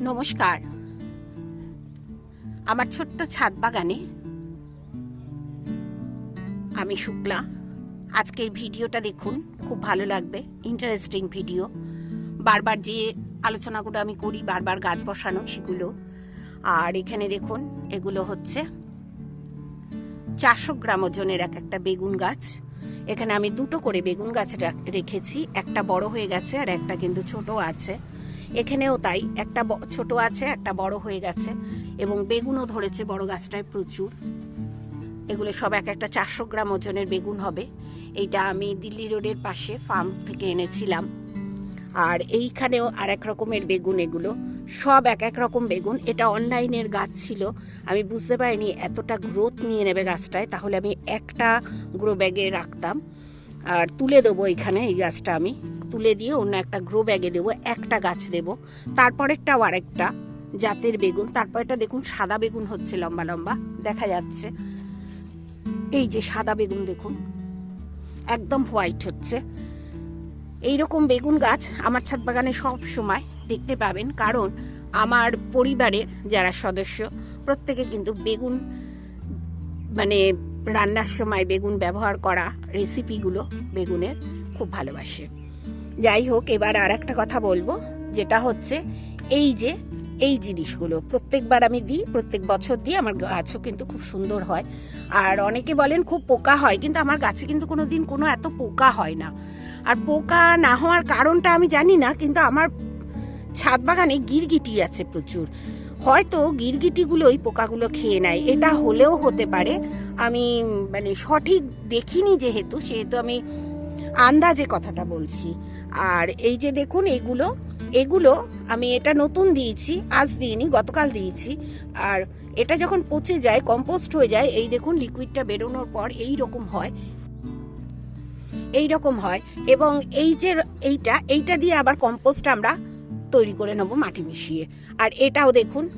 নমস্কার। আমার ছোট্ট ছাদ বাগানে আমি শুক্লা। আজকের ভিডিওটা দেখুন, খুব ভালো লাগবে ইন্টারেস্টিং ভিডিও বারবার যে আলোচনাগুলো আমি করি, বারবার গাছ বসানো, সেগুলো। আর এখানে দেখুন, এগুলো হচ্ছে চারশো গ্রাম ওজনের এক একটা বেগুন গাছ। এখানে আমি দুটো করে বেগুন গাছ রাখ- রেখেছি, একটা বড় হয়ে গেছে আর একটা কিন্তু ছোট আছে। এখানেও তাই, একটা ছোট আছে, একটা বড় হয়ে গেছে, এবং বেগুনও ধরেছে, বড় গাছটায় প্রচুর। এগুলো সব এক একটা চারশো গ্রাম ওজনের বেগুন হবে। এইটা আমি দিল্লি রোডের পাশে ফার্ম থেকে এনেছিলাম। আর এইখানেও আর এক রকমের বেগুন এগুলো। সব এক এক রকম বেগুন। এটা অনলাইনের গাছ ছিল। আমি বুঝতে পারিনি এতটা গ্রোথ নিয়ে নেবে গাছটায়। তাহলে আমি একটা গ্রো ব্যাগে রাখতাম। আর তুলে দেবো এখানে এই গাছটা আমি। তুলে দিয়ে অন্য একটা গ্রো ব্যাগে দেবো, একটা গাছ দেব, তারপরেরটাও আরেকটা জাতের বেগুন তারপরেটা দেখুন সাদা বেগুন হচ্ছে লম্বা লম্বা, দেখা যাচ্ছে। এই যে সাদা বেগুন দেখুন, একদম হোয়াইট হচ্ছে। এই রকম বেগুন গাছ আমার ছাদ বাগানে সব সময় দেখতে পাবেন, কারণ আমার পরিবারের যারা সদস্য, প্রত্যেকে কিন্তু বেগুন মানে রান্নার সময় বেগুন ব্যবহার করা রেসিপিগুলো বেগুনের খুব ভালোবাসে। যাই হোক এবার আর একটা কথা বলব, যেটা হচ্ছে এই যে, এই জিনিসগুলো। প্রত্যেকবার আমি দিই, প্রত্যেক বছর দিই, আমার গাছও কিন্তু খুব সুন্দর হয়। আর অনেকে বলেন খুব পোকা হয়, কিন্তু আমার গাছে কিন্তু কোনো দিন কোনো এত পোকা হয় না। আর পোকা না হওয়ার কারণটা আমি জানি না, কিন্তু আমার ছাদ বাগানে গিরগিটি আছে প্রচুর। হয়তো গিরগিটিগুলোই পোকাগুলো খেয়ে নেয়। এটা হলেও হতে পারে। আমি মানে সঠিক দেখিনি যেহেতু, সেহেতু আমি আন্দাজে কথাটা বলছি। আর এই যে দেখুন এগুলো এগুলো আমি এটা নতুন দিয়েছি, আজ দিইনি, গতকাল দিয়েছি। আর এটা যখন পচে যায় কম্পোস্ট হয়ে যায়, এই দেখুন লিকুইডটা বেরোনোর পর এই রকম হয়। এই রকম হয়। এবং এই যে এইটা এইটা দিয়ে আবার কম্পোস্ট আমরা তৈরি করে নেব মাটি মিশিয়ে। আর এটাও দেখুন,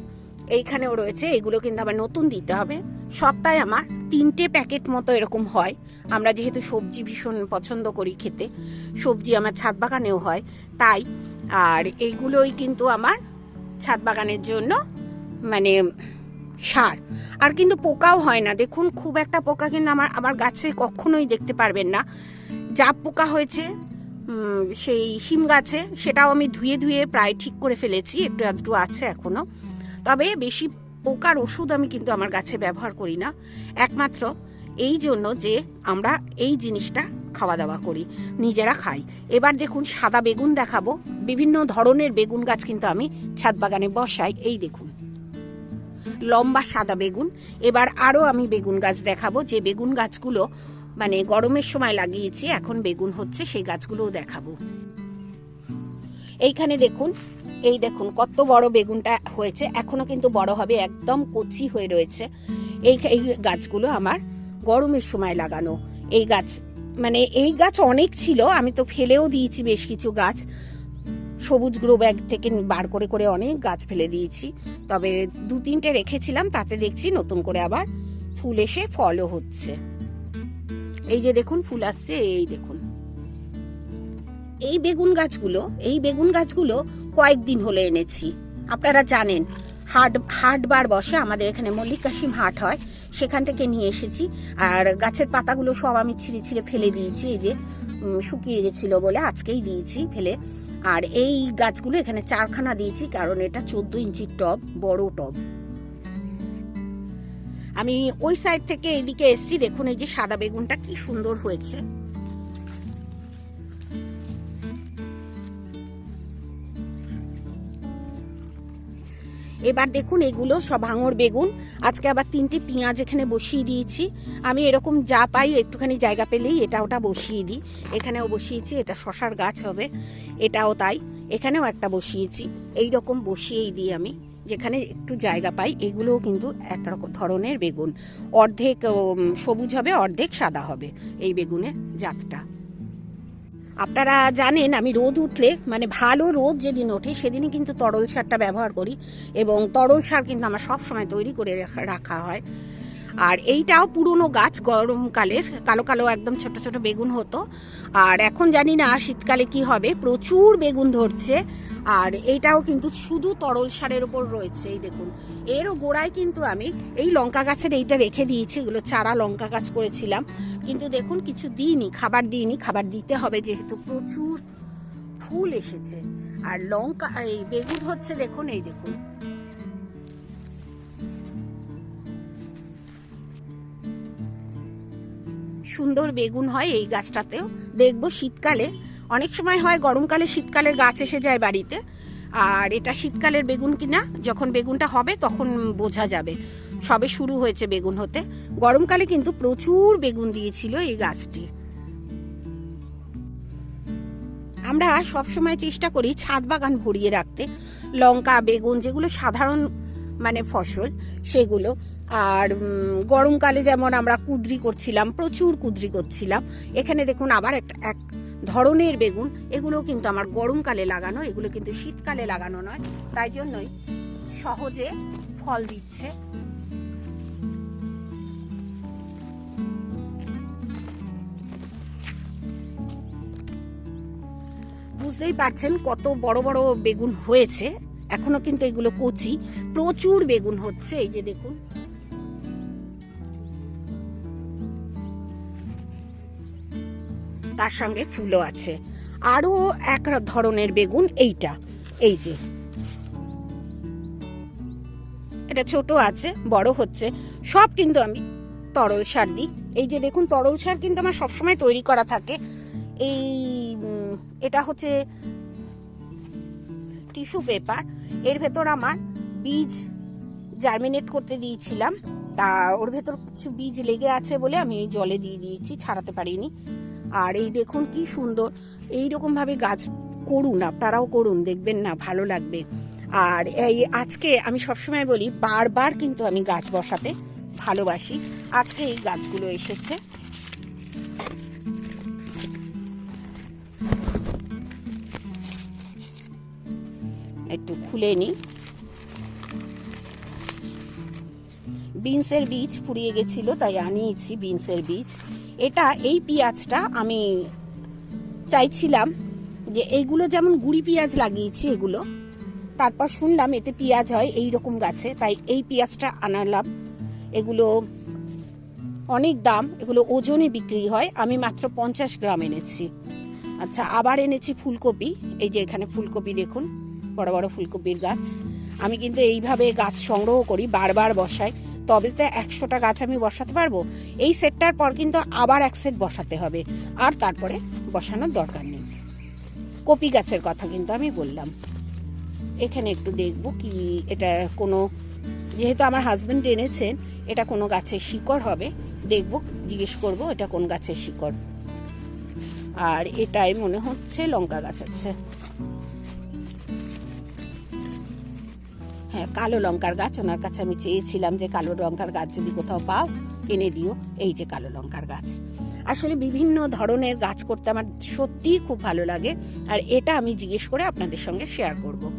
এইখানেও রয়েছে, এগুলো কিন্তু আবার নতুন দিতে হবে। সপ্তাহে আমার তিনটে প্যাকেট মতো এরকম হয়। আমরা যেহেতু সবজি ভীষণ পছন্দ করি খেতে, সবজি আমার ছাদ বাগানেও হয়, তাই, আর এইগুলোই কিন্তু আমার ছাদ বাগানের জন্য মানে সার। আর কিন্তু পোকাও হয় না, দেখুন খুব একটা পোকা কিন্তু আমার আমার গাছে কখনোই দেখতে পারবেন না। যা পোকা হয়েছে সেই শিম গাছে, সেটাও আমি ধুয়ে ধুয়ে প্রায় ঠিক করে ফেলেছি, একটু একটু আছে এখনও। তবে বেশি পোকার ওষুধ আমি কিন্তু আমার গাছে ব্যবহার করি না। একমাত্র এই জন্য যে আমরা এই জিনিসটা খাওয়া দাওয়া করি, নিজেরা খাই। এবার দেখুন সাদা বেগুন দেখাবো। বিভিন্ন ধরনের বেগুন গাছ কিন্তু আমি ছাদ বাগানে বসাই, এই দেখুন। লম্বা সাদা বেগুন। এবার আরও আমি বেগুন গাছ দেখাবো। যে বেগুন গাছগুলো মানে গরমের সময় লাগিয়েছি, এখন বেগুন হচ্ছে, সেই গাছগুলোও দেখাবো। এইখানে দেখুন, এই দেখুন কত বড় বেগুনটা হয়েছে। এখনও কিন্তু বড় হবে, একদম কচি হয়ে রয়েছে। এই গাছগুলো আমার গরমের সময় লাগানো। এই গাছ মানে এই গাছ অনেক ছিল, আমি তো ফেলেও দিয়েছি বেশ কিছু গাছ। সবুজ গ্রো ব্যাগ থেকে বার করে করে অনেক গাছ ফেলে দিয়েছি। তবে দু তিনটে রেখেছিলাম, তাতে দেখছি নতুন করে আবার ফুল এসে ফলও হচ্ছে। এই যে দেখুন, ফুল আসছে, এই দেখুন। এই বেগুন গাছগুলো, এই বেগুন গাছগুলো কয়েকদিন হলো এনেছি। আপনারা জানেন, হাট হাট বার বসে আমাদের এখানে মল্লিক কাশিম হাট হয়। সেখান থেকে নিয়ে এসেছি। আর গাছের পাতাগুলো সব আমি ছিঁড়ে ছিঁড়ে ফেলে দিয়েছি, এই যে শুকিয়ে গেছিল বলে আজকেই দিয়েছি ফেলে। আর এই গাছগুলো এখানে চারখানা দিয়েছি, কারণ এটা চোদ্দ ইঞ্চির টব, বড় টব। আমি ওই সাইড থেকে এদিকে এসছি, দেখুন এই যে সাদা বেগুনটা কি সুন্দর হয়েছে। এবার দেখুন, এগুলো সব ভাঙর বেগুন। আজকে আবার তিনটে পেঁয়াজ এখানে বসিয়ে দিয়েছি। আমি এরকম যা পাই একটুখানি জায়গা পেলেই এটা ওটা বসিয়ে দিই। এখানেও বসিয়েছি, এটা শশার গাছ হবে, এটাও তাই। এখানেও একটা বসিয়েছি এই রকম বসিয়েই দিই আমি। যেখানে একটু জায়গা পাই, এগুলোও কিন্তু এক রকম ধরনের বেগুন। অর্ধেক সবুজ হবে, অর্ধেক সাদা হবে এই বেগুনের জাতটা। আপনারা জানেন, আমি রোদ উঠলে মানে ভালো রোদ যেদিন ওঠে, সেদিনই কিন্তু তরল সারটা ব্যবহার করি এবং তরল সার কিন্তু আমার সব সময় তৈরি করে রাখা- রাখা হয়। আর এইটাও পুরনো গাছ, গরমকালের, কালো কালো একদম ছোট ছোট বেগুন হতো। আর এখন জানি না শীতকালে কি হবে, প্রচুর বেগুন ধরছে। আর এইটাও কিন্তু শুধু তরল সারের ওপর রয়েছে, এই দেখুন। এরও গোড়ায় কিন্তু আমি এই লঙ্কা গাছের এইটা রেখে দিয়েছি, এগুলো চারা লঙ্কা গাছ করেছিলাম। কিন্তু দেখুন, কিছু দিইনি, খাবার দিইনি, খাবার দিতে হবে যেহেতু প্রচুর ফুল এসেছে। আর লঙ্কা, এই বেগুন হচ্ছে, দেখুন, এই দেখুন। সুন্দর বেগুন হয় এই গাছটাতেও। দেখব শীতকালে। অনেক সময় হয় গরমকালে শীতকালের গাছ এসে যায় বাড়িতে। আর এটা শীতকালের বেগুন কিনা, যখন বেগুনটা হবে তখন বোঝা যাবে। সবে শুরু হয়েছে বেগুন হতে। গরমকালে কিন্তু প্রচুর বেগুন দিয়েছিল এই গাছটি। আমরা সবসময় চেষ্টা করি ছাদ বাগান ভরিয়ে রাখতে। লঙ্কা, বেগুন যেগুলো সাধারণ মানে ফসল, সেগুলো আর গরমকালে যেমন আমরা কুদ্রি করছিলাম, প্রচুর কুদ্রি করছিলাম, এখানে দেখুন আবার একটা, এক ধরনের বেগুন, এগুলো কিন্তু আমার গরমকালে লাগানো, এগুলো কিন্তু শীতকালে লাগানো নয়, তাই জন্যই সহজে ফল দিচ্ছে। বুঝতেই পারছেন কত বড় বড় বেগুন হয়েছে, এখনও কিন্তু এগুলো কচি, প্রচুর বেগুন হচ্ছে, এই যে দেখুন। তার সঙ্গে ফুলও আছে। আরও এক ধরনের বেগুন এইটা। এই যে। এটা ছোট আছে, বড় হচ্ছে। সব কিন্তু আমি তরল সার দিই। এই যে দেখুন, তরল সার কিন্তু আমার সবসময় তৈরি করা থাকে। এই এটা হচ্ছে টিস্যু পেপার। এর ভেতর আমার বীজ জার্মিনেট করতে দিয়েছিলাম। তা, ওর ভেতর কিছু বীজ লেগে আছে বলে আমি জলে দিয়ে দিয়েছি, ছাড়াতে পারিনি। আর এই দেখুন কি সুন্দর। এই ভাবে গাছ করুন, আপনারাও করুন, দেখবেন না, ভালো লাগবে। আর এই আজকে আমি সবসময় বলি, বারবার কিন্তু আমি গাছ বসাতে ভালোবাসি। আজকে এই গাছগুলো এসেছে। একটু খুলে নিই বিনসের বীজ ফুরিয়ে গেছিল, তাই আনিয়েছি বিনসের বীজ। এটা, এই পেঁয়াজটা আমি চাইছিলাম যে এইগুলো যেমন গুড়ি পেঁয়াজ লাগিয়েছি এগুলো, তারপর শুনলাম এতে পেঁয়াজ হয় এই রকম গাছে, তাই এই পেঁয়াজটা আনালাম। এগুলো অনেক দাম, এগুলো ওজনে বিক্রি হয়। আমি মাত্র পঞ্চাশ গ্রাম এনেছি। আচ্ছা আবার এনেছি ফুলকপি। এই যে এখানে ফুলকপি দেখুন, বড় বড় ফুলকপির গাছ। আমি কিন্তু এইভাবে গাছ সংগ্রহ করি, বারবার বসাই। তবে তো একশোটা গাছ আমি বসাতে পারব, এই সেটটার পর কিন্তু আবার এক সেট বসাতে হবে। আর তারপরে বসানোর দরকার নেই। কপি গাছের কথা কিন্তু আমি বললাম। এখানে একটু দেখব কি এটা কোনো, যেহেতু আমার হাজব্যান্ড এনেছেন, এটা কোনো গাছের শিকড় হবে। দেখব, জিজ্ঞেস করব এটা কোন গাছের শিকড়। আর এটাই মনে হচ্ছে লঙ্কা গাছ আছে। কালো লঙ্কার গাছ। ওনার কাছে আমি চেয়েছিলাম যে কালো লঙ্কার গাছ যদি কোথাও পাও, এনে দিও। এই যে কালো লঙ্কার গাছ। আসলে বিভিন্ন ধরনের গাছ করতে আমার সত্যিই খুব ভালো লাগে, আর এটা আমি জিজ্ঞেস করে আপনাদের সঙ্গে শেয়ার করব।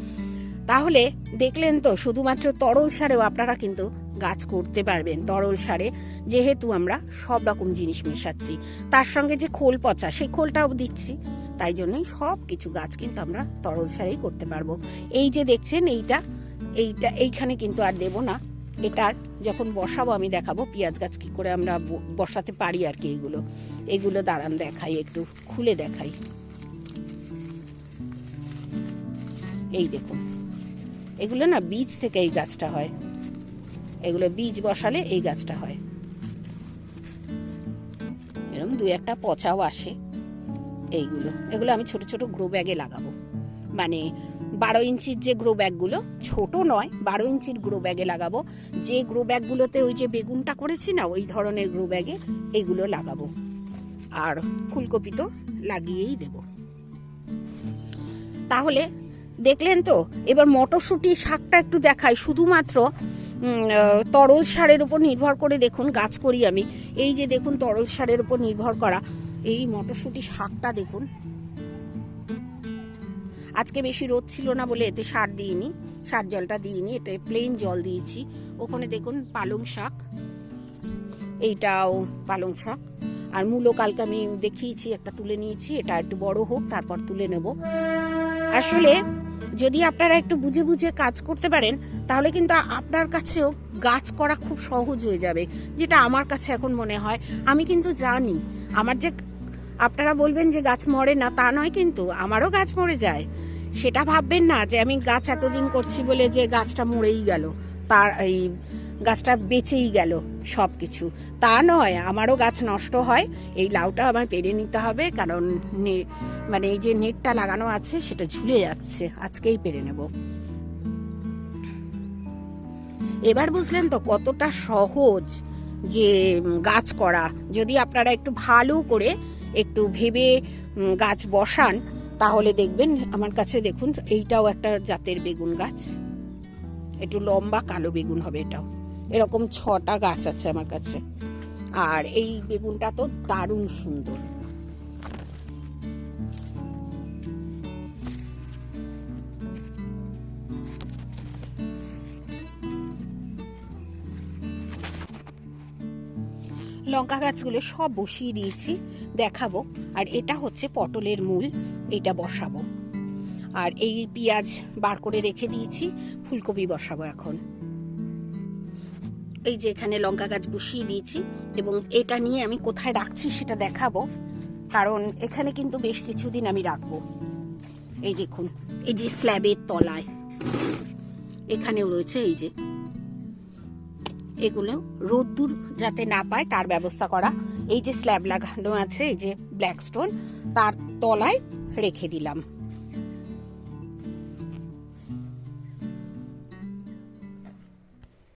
তাহলে দেখলেন তো, শুধুমাত্র তরল সারেও আপনারা কিন্তু গাছ করতে পারবেন তরল সারে। যেহেতু আমরা সব রকম জিনিস মেশাচ্ছি, তার সঙ্গে যে খোল পচা, সেই খোলটাও দিচ্ছি। তাই জন্যই সব কিছু গাছ কিন্তু আমরা তরল সারেই করতে পারব। এই যে দেখছেন, এইটা এইটা, এইখানে কিন্তু আর দেব না। এটার যখন বসাবো আমি দেখাবো পেঁয়াজ গাছ কি করে আমরা বসাতে পারি আর কি এগুলো এগুলো দাঁড়ান দেখাই, একটু খুলে দেখাই। এই দেখুন, এগুলো না বীজ থেকে এই গাছটা হয়। এগুলো বীজ বসালে এই গাছটা হয়। এরকম দু একটা পচাও আসে। এইগুলো, এগুলো আমি ছোট ছোট গ্রো ব্যাগে লাগাবো। মানে বারো ইঞ্চির যে গ্রো ব্যাগগুলো ছোট নয়, বারো ইঞ্চির গ্রো ব্যাগে লাগাবো। যে গ্রো ব্যাগগুলোতে ওই যে বেগুনটা করেছি না, ওই ধরনের গ্রো ব্যাগে এগুলো লাগাবো। আর ফুলকপি তো লাগিয়েই দেব। তাহলে দেখলেন তো, এবার মটরশুঁটি শাকটা একটু দেখাই। শুধুমাত্র তরল সারের উপর নির্ভর করে দেখুন, গাছ করি আমি। এই যে দেখুন, তরল সারের উপর নির্ভর করা এই মটরশুঁটি শাকটা দেখুন। আজকে বেশি রোদ ছিল না বলে এতে সার দিইনি, সার জলটা দিইনি, এতে প্লেন জল দিয়েছি। ওখানে দেখুন পালং শাক, এইটাও পালং শাক। আর মূলো কালকে আমি দেখিয়েছি, একটা তুলে নিয়েছি, এটা একটু বড় হোক, তারপর তুলে নেব। আসলে যদি আপনারা একটু বুঝে বুঝে কাজ করতে পারেন, তাহলে কিন্তু আপনার কাছেও গাছ করা খুব সহজ হয়ে যাবে, যেটা আমার কাছে এখন মনে হয়। আমি কিন্তু জানি, আমার যে আপনারা বলবেন যে গাছ মরে না, তা নয় কিন্তু আমারও গাছ মরে যায়। সেটা ভাববেন না যে আমি গাছ এতদিন করছি বলে যে গাছটা মরেই গেল, তার এই গাছটা বেঁচেই গেল সব কিছু তা নয়, আমারও গাছ নষ্ট হয়, এই লাউটা আমার পেরে নিতে হবে, কারণ মানে এই যে নেটটা লাগানো আছে, সেটা ঝুলে যাচ্ছে, আজকেই পেরে নেব। এবার বুঝলেন তো কতটা সহজ যে গাছ করা। যদি আপনারা একটু ভালো করে একটু ভেবে গাছ বসান তাহলে দেখবেন, আমার কাছে দেখুন, এইটাও একটা জাতের বেগুন গাছ। একটু লম্বা কালো বেগুন হবে এটাও। এরকম ছটা গাছ আছে আমার কাছে। আর এই বেগুনটা তো দারুণ সুন্দর। লঙ্কা গাছগুলো সব বসিয়ে দিয়েছি, দেখাবো। আর এটা হচ্ছে পটলের মূল, এটা বসাবো। আর এই পেঁয়াজ বার করে রেখে দিয়েছি, ফুলকপি বসাবো এখন। এই যে এখানে লঙ্কা গাছ বসিয়ে দিয়েছি, এবং এটা নিয়ে আমি কোথায় রাখছি সেটা দেখাবো। কারণ এখানে কিন্তু বেশ কিছুদিন আমি রাখব। এই দেখুন, এই যে স্ল্যাবের তলায়। এখানেও রয়েছে এই যে এগুলো রোদ্দুর যাতে না পায়, তার ব্যবস্থা করা। এই যে স্ল্যাব লাগানো আছে, এই যে ব্ল্যাক স্টোন তার তলায় রেখে দিলাম।